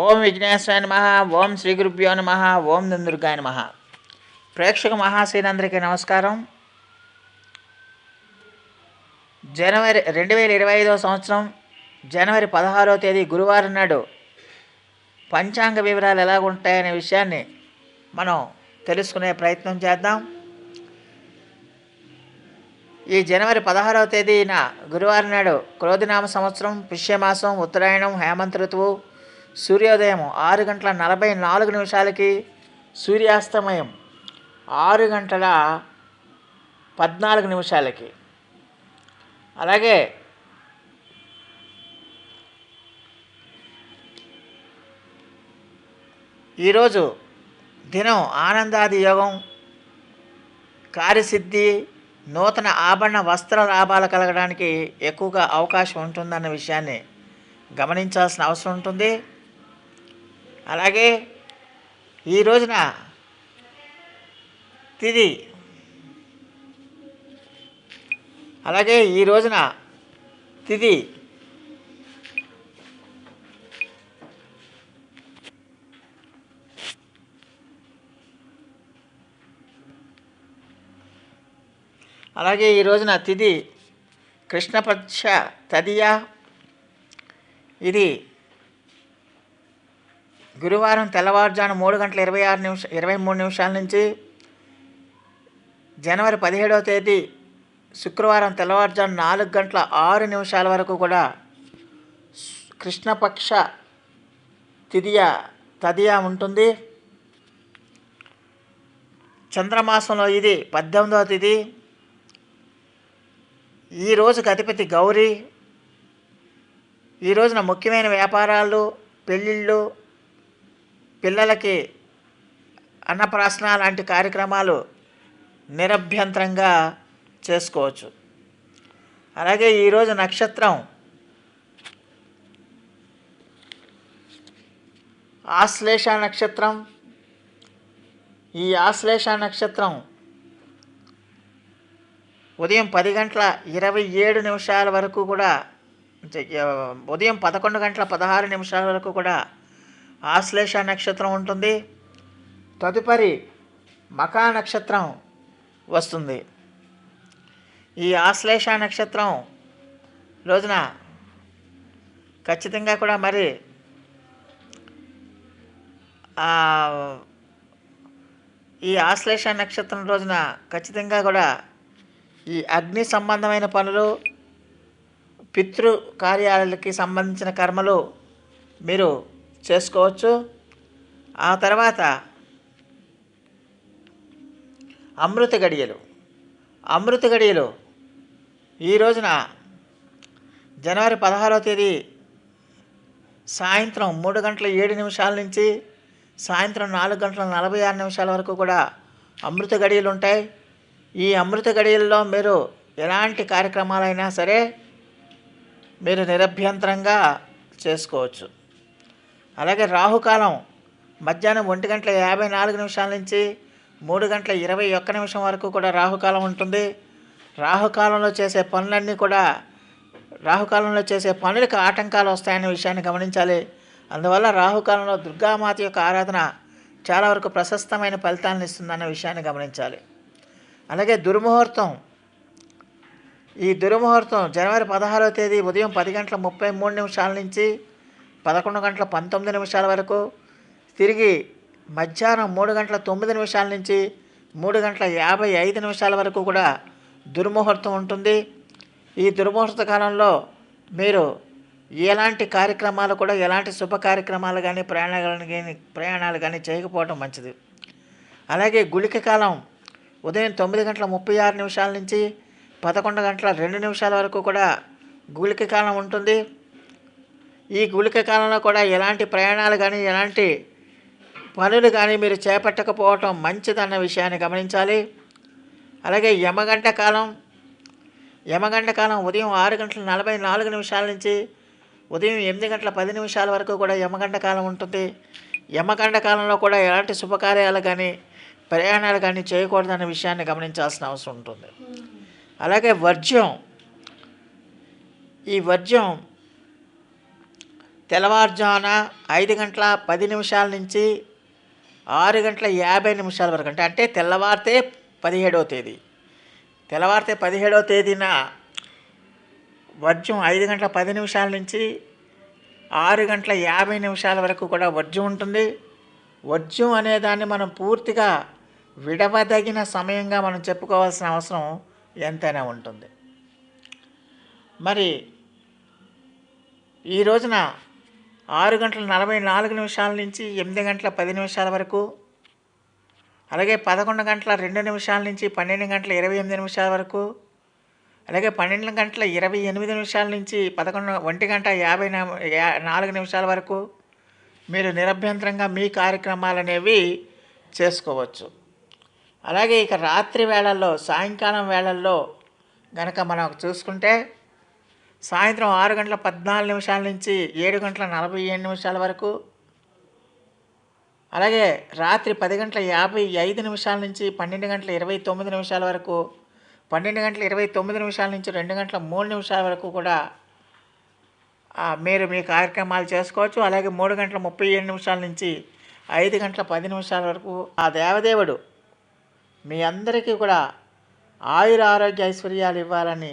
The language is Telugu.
ఓం విఘ్నేశ్వరాయ నమ ఓం శ్రీ గురుభ్యో నమ ఓం దుందుర్గాయ నమ. ప్రేక్షక మహాశీలందరికీ నమస్కారం. జనవరి రెండు వేల ఇరవై ఐదవ సంవత్సరం జనవరి పదహారవ తేదీ గురువారం నాడు పంచాంగ వివరాలు ఎలా ఉంటాయనే విషయాన్ని మనం తెలుసుకునే ప్రయత్నం చేద్దాం. ఈ జనవరి పదహారవ తేదీన గురువారం నాడు క్రోధినామ సంవత్సరం పుష్యమాసం ఉత్తరాయణం హేమంత ఋతువు సూర్యోదయం ఆరు గంటల నలభై నాలుగు నిమిషాలకి సూర్యాస్తమయం ఆరు గంటల పద్నాలుగు నిమిషాలకి. అలాగే ఈరోజు దినం ఆనందాది యోగం కార్యసిద్ధి నూతన ఆభరణ వస్త్ర లాభాలు కలగడానికి ఎక్కువగా అవకాశం ఉంటుందన్న విషయాన్ని గమనించాల్సిన అవసరం ఉంటుంది. అలాగే ఈ రోజున తిది. అలాగే ఈ రోజున తిది. అలాగే ఈ రోజున తిది కృష్ణపక్ష తదియా. ఇది గురువారం తెల్లవారుజాము మూడు గంటల ఇరవై ఆరు నిమిష ఇరవై మూడు నిమిషాల నుంచి జనవరి పదిహేడవ తేదీ శుక్రవారం తెల్లవారుజాము నాలుగు గంటల ఆరు నిమిషాల వరకు కూడా కృష్ణపక్ష తిదియ తదియా ఉంటుంది. చంద్రమాసంలో ఇది పద్దెనిమిదవ తేదీ. ఈ రోజుకి అధిపతి గౌరీ. ఈ రోజున ముఖ్యమైన వ్యాపారాలు పెళ్ళిళ్ళు పిల్లలకి అన్నప్రాసన లాంటి కార్యక్రమాలు నిరభ్యంతరంగా చేసుకోవచ్చు. అలాగే ఈరోజు నక్షత్రం ఆశ్లేష నక్షత్రం. ఈ ఆశ్లేష నక్షత్రం ఉదయం పది గంటల ఇరవై ఏడు నిమిషాల వరకు కూడా ఉదయం పదకొండు గంటల పదహారు నిమిషాల వరకు కూడా ఆశ్లేష నక్షత్రం ఉంటుంది. తదుపరి మకా నక్షత్రం వస్తుంది. ఈ ఆశ్లేష నక్షత్రం రోజున ఖచ్చితంగా కూడా మరి ఈ ఆశ్లేష నక్షత్రం రోజున ఖచ్చితంగా కూడా ఈ అగ్ని సంబంధమైన పనులు పితృ కార్యాలకి సంబంధించిన కర్మలు మీరు చేసుకోవచ్చు. ఆ తర్వాత అమృత గడియలు. అమృత గడియలు. ఈ రోజున జనవరి పదహారో తేదీ సాయంత్రం మూడు గంటల ఏడు నిమిషాల నుంచి సాయంత్రం నాలుగు గంటల నలభై ఆరు నిమిషాల వరకు కూడా అమృత గడియలు ఉంటాయి. ఈ అమృత గడియల్లో మీరు ఎలాంటి కార్యక్రమాలైనా సరే మీరు నిరభ్యంతరంగా చేసుకోవచ్చు. అలాగే రాహుకాలం. మధ్యాహ్నం ఒంటి గంటల యాభై నాలుగు నిమిషాల నుంచి మూడు గంటల ఇరవై ఒక్క నిమిషం వరకు కూడా రాహుకాలం ఉంటుంది. రాహుకాలంలో చేసే పనులన్నీ కూడా రాహుకాలంలో చేసే పనులకు ఆటంకాలు వస్తాయనే విషయాన్ని గమనించాలి. అందువల్ల రాహుకాలంలో దుర్గామాత యొక్క ఆరాధన చాలా వరకు ప్రశస్తమైన ఫలితాలను ఇస్తుందన్న విషయాన్ని గమనించాలి. అలాగే దుర్ముహూర్తం. ఈ దుర్ముహూర్తం జనవరి పదహారవ తేదీ ఉదయం పది గంటల ముప్పై మూడు నిమిషాల నుంచి పదకొండు గంటల పంతొమ్మిది నిమిషాల వరకు తిరిగి మధ్యాహ్నం మూడు గంటల తొమ్మిది నిమిషాల నుంచి మూడు గంటల యాభై ఐదు నిమిషాల వరకు కూడా దుర్ముహూర్తం ఉంటుంది. ఈ దుర్ముహూర్త కాలంలో మీరు ఎలాంటి కార్యక్రమాలు కూడా ఎలాంటి శుభ కార్యక్రమాలు కానీ ప్రయాణాలు కానీ ప్రయాణాలు కానీ చేయకపోవడం మంచిది. అలాగే గుళిక కాలం ఉదయం తొమ్మిది గంటల ముప్పై ఆరు నిమిషాల నుంచి పదకొండు గంటల రెండు నిమిషాల వరకు కూడా గుళిక కాలం ఉంటుంది. ఈ గుళిక కాలంలో కూడా ఎలాంటి ప్రయాణాలు కానీ ఎలాంటి పనులు కానీ మీరు చేపట్టకపోవటం మంచిదన్న విషయాన్ని గమనించాలి. అలాగే యమగంట కాలం యమగంట కాలం ఉదయం ఆరు గంటల నలభై నాలుగు నిమిషాల నుంచి ఉదయం ఎనిమిది గంటల పది నిమిషాల వరకు కూడా యమగంట కాలం ఉంటుంది. యమగంట కాలంలో కూడా ఎలాంటి శుభకార్యాలు కానీ ప్రయాణాలు కానీ చేయకూడదన్న విషయాన్ని గమనించాల్సిన అవసరం ఉంటుంది. అలాగే వర్జ్యం ఈ వర్జ్యం తెల్లవారుజామున ఐదు గంటల పది నిమిషాల నుంచి ఆరు గంటల యాభై నిమిషాల వరకు అంటే అంటే తెల్లవారితే పదిహేడవ తేదీ. తెల్లవారితే పదిహేడవ తేదీన వర్జం ఐదు గంటల పది నిమిషాల నుంచి ఆరు గంటల యాభై నిమిషాల వరకు కూడా వర్జం ఉంటుంది. వర్జం అనే దాన్ని మనం పూర్తిగా విడవదగిన సమయంగా మనం చెప్పుకోవాల్సిన అవసరం ఎంతైనా ఉంటుంది. మరి ఈ రోజున ఆరు గంటల నలభై నాలుగు నిమిషాల నుంచి ఎనిమిది గంటల పది నిమిషాల వరకు అలాగే పదకొండు గంటల రెండు నిమిషాల నుంచి పన్నెండు గంటల ఇరవై ఎనిమిది నిమిషాల వరకు అలాగే పన్నెండు గంటల ఇరవై ఎనిమిది నిమిషాల నుంచి పదకొండు ఒంటి గంట యాభై నాలుగు నిమిషాల వరకు మీరు నిరభ్యంతరంగా మీ కార్యక్రమాలు అనేవి చేసుకోవచ్చు. అలాగే ఇక రాత్రి వేళల్లో సాయంకాలం వేళల్లో గనక మనం చూసుకుంటే సాయంత్రం ఆరు గంటల పద్నాలుగు నిమిషాల నుంచి ఏడు గంటల నలభై ఏడు నిమిషాల వరకు. అలాగే రాత్రి పది గంటల యాభై ఐదు నిమిషాల నుంచి పన్నెండు గంటల ఇరవై తొమ్మిది నిమిషాల వరకు పన్నెండు గంటల ఇరవై తొమ్మిది నిమిషాల నుంచి రెండు గంటల మూడు నిమిషాల వరకు కూడా మీరు మీ కార్యక్రమాలు చేసుకోవచ్చు. అలాగే మూడు గంటల ముప్పై ఏడు నిమిషాల నుంచి ఐదు గంటల పది నిమిషాల వరకు ఆ దేవదేవుడు మీ అందరికీ కూడా ఆయుర ఆరోగ్య ఐశ్వర్యాలు ఇవ్వాలని